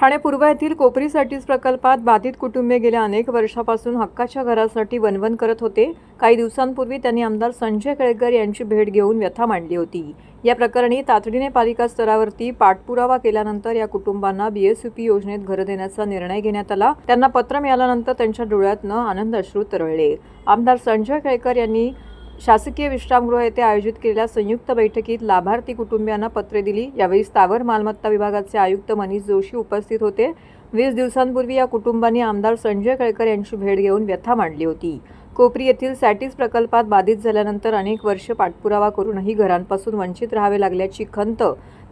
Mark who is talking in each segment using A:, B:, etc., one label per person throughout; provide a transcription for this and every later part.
A: ठाणे पूर्व येथील कोपरी प्रकल्पात बाधित कुटुंबे गेल्या अनेक वर्षापासून हक्काच्या घरासाठी वनवन करत होते. काही दिवसांपूर्वी त्यांनी आमदार संजय केळकर यांची भेट घेऊन व्यथा मांडली होती. या प्रकरणी तातडीने पालिका स्तरावरती पाठपुरावा केल्यानंतर या कुटुंबांना बीएसयूपी योजनेत घरं देण्याचा निर्णय घेण्यात आला. त्यांना पत्र मिळाल्यानंतर त्यांच्या डोळ्यातनं आनंद अश्रू तरळले. आमदार संजय केळकर यांनी शासकीय विश्रामगृह येथे आयोजित केलेल्या संयुक्त बैठकीत लाभार्थी कुटुंबियांना पत्रे दिली. यावेळी स्थावर मालमत्ता विभागाचे आयुक्त मनीष जोशी उपस्थित होते. वीस दिवसांपूर्वी या कुटुंबांनी आमदार संजय केळकर यांची भेट घेऊन व्यथा मांडली होती. कोपरी येथील सॅटिस प्रकल्पात बाधित झाल्यानंतर अनेक वर्ष पाठपुरावा करूनही घरांपासून वंचित राहावे लागल्याची खंत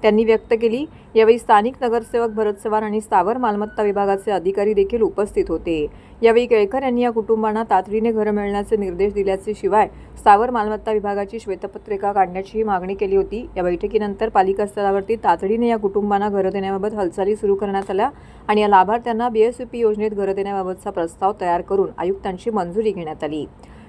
A: त्यांनी व्यक्त केली. यावेळी स्थानिक नगरसेवक भरत चव्हाण आणि स्थावर मालमत्ता विभागाचे अधिकारी देखील उपस्थित होते. यावेळी केळकर यांनी या कुटुंबांना तातडीने घरं मिळण्याचे निर्देश दिल्याचे शिवाय स्थावर मालमत्ता विभागाची श्वेतपत्रिका काढण्याचीही मागणी केली होती. या बैठकीनंतर पालिका स्तरावरती तातडीने या कुटुंबांना घरं देण्याबाबत हालचाली सुरू करण्यात आल्या आणि या लाभार्थ्यांना बीएसयूपी योजनेत घरं देण्याबाबतचा प्रस्ताव तयार करून आयुक्तांची मंजुरी घेण्यात आली.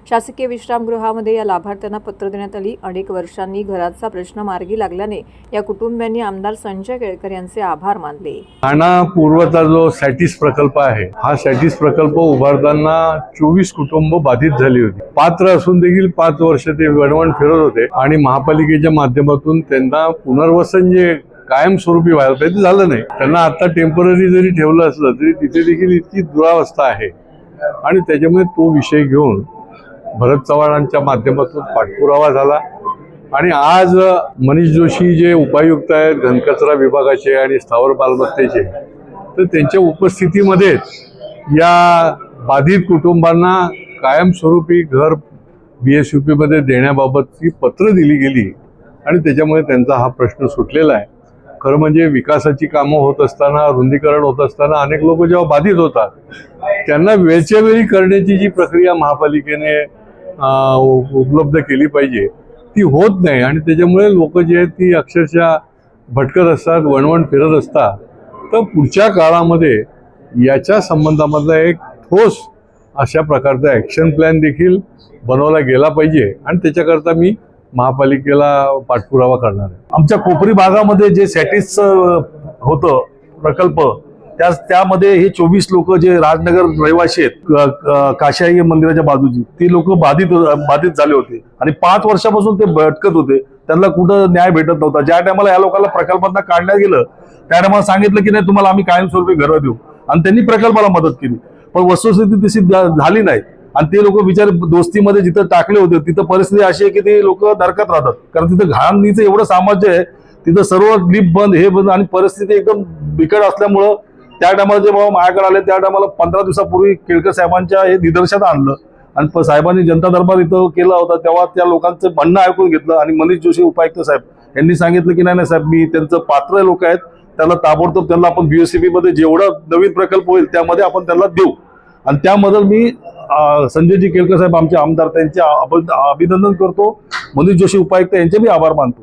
A: शासकीय विश्रामगृहामध्ये या लाभार्थ्यांना पत्र देण्यात आली. अनेक वर्षांनी घराचा प्रश्न मार्गी लागल्याने या कुटुंबियांनी आमदार संजय केळकर यांचे आभार मानले.
B: ठाणा पूर्वचा जो सॅटिस प्रकल्प आहे हा सॅटिस प्रकल्प उभारताना चोवीस कुटुंब बाधित झाली होती. पात्र असून देखील पाच वर्ष ते वणवण फिरत होते आणि महापालिकेच्या माध्यमातून त्यांना पुनर्वसन जे कायमस्वरूपी व्हायला पाहिजे ते झालं नाही. त्यांना आता टेंपररी जरी ठेवलं असलं तरी तिथे देखील इतकी दुरावस्था आहे. आणि त्याच्यामुळे तो विषय घेऊन भरत चव्हाणांच्या माध्यमातून पाठपुरावा झाला. आणि आज मनीष जोशी जे उपायुक्त आहेत घनकचरा विभागाचे आणि स्थावर मालमत्तेचे तर त्यांच्या उपस्थितीमध्येच या बाधित कुटुंबांना कायमस्वरूपी घर बी एस यू पीमध्ये देण्याबाबतची पत्र दिली गेली आणि त्याच्यामुळे त्यांचा हा प्रश्न सुटलेला आहे. खरं म्हणजे विकासाची कामं होत असताना रुंदीकरण होत असताना अनेक लोक जेव्हा बाधित होतात त्यांना वेळच्या वेळी करण्याची जी प्रक्रिया महापालिकेने उपलब्ध केली पाहिजे. ती होत नाही आणि त्याच्यामुळे लोक जे आहेत ती अक्षरशः भटकत असतात वणवण फिरत असतात. तर पुढच्या काळामध्ये याच्या संबंधामधला एक ठोस अशा प्रकारचा ॲक्शन प्लॅन देखील बनवला गेला पाहिजे आणि त्याच्याकरता मी महापालिकेला पाठपुरावा करणार आहे.
C: आमच्या कोपरी भागामध्ये जे सॅटिस होतं प्रकल्प त्या त्यामध्ये हे चोवीस लोक जे राजनगर रहिवासी आहेत काशाई मंदिराच्या बाजूची ती लोक बाधित बाधित झाले होते. आणि पाच वर्षापासून ते भटकत होते. त्यांना कुठं न्याय भेटत नव्हता. ज्या टायमाला या लोकांना प्रकल्पांना काढण्यात गेलं त्या टायमाला सांगितलं की नाही तुम्हाला आम्ही कायमस्वरूपी घरं देऊ. आणि त्यांनी प्रकल्पाला मदत केली. पण वस्तुस्थिती तशी झाली नाही. आणि ते लोक बिचारे दोस्तीमध्ये जिथं टाकले होते तिथं परिस्थिती अशी आहे की ते लोक धरकत राहतात. कारण तिथं घाणीचं एवढं साम्राज्य आहे तिथं सर्व लिप बंद हे बंद आणि परिस्थिती एकदम बिकट असल्यामुळं त्या टायमाला जे बाबा माझ्याकडे आले त्या टायमाला पंधरा दिवसापूर्वी केळकर साहेबांच्या हे निदर्शनात आणलं. आणि साहेबांनी जनता दरबार इथं केला होता तेव्हा त्या लोकांचं म्हणणं ऐकून घेतलं. आणि मनीष जोशी उपायुक्त साहेब यांनी सांगितलं की नाही नाही साहेब मी त्यांचं पात्र लोक आहेत. त्याला ताबडतोब त्यांना आपण बीएससीबी मध्ये जेवढा नवीन प्रकल्प होईल त्यामध्ये आपण त्यांना देऊ. आणि त्यामध्ये मी संजयजी केळकर साहेब आमचे आमदार त्यांचे अभ- अभिनंदन करतो. मनीष जोशी उपायुक्त यांचे मी आभार मानतो.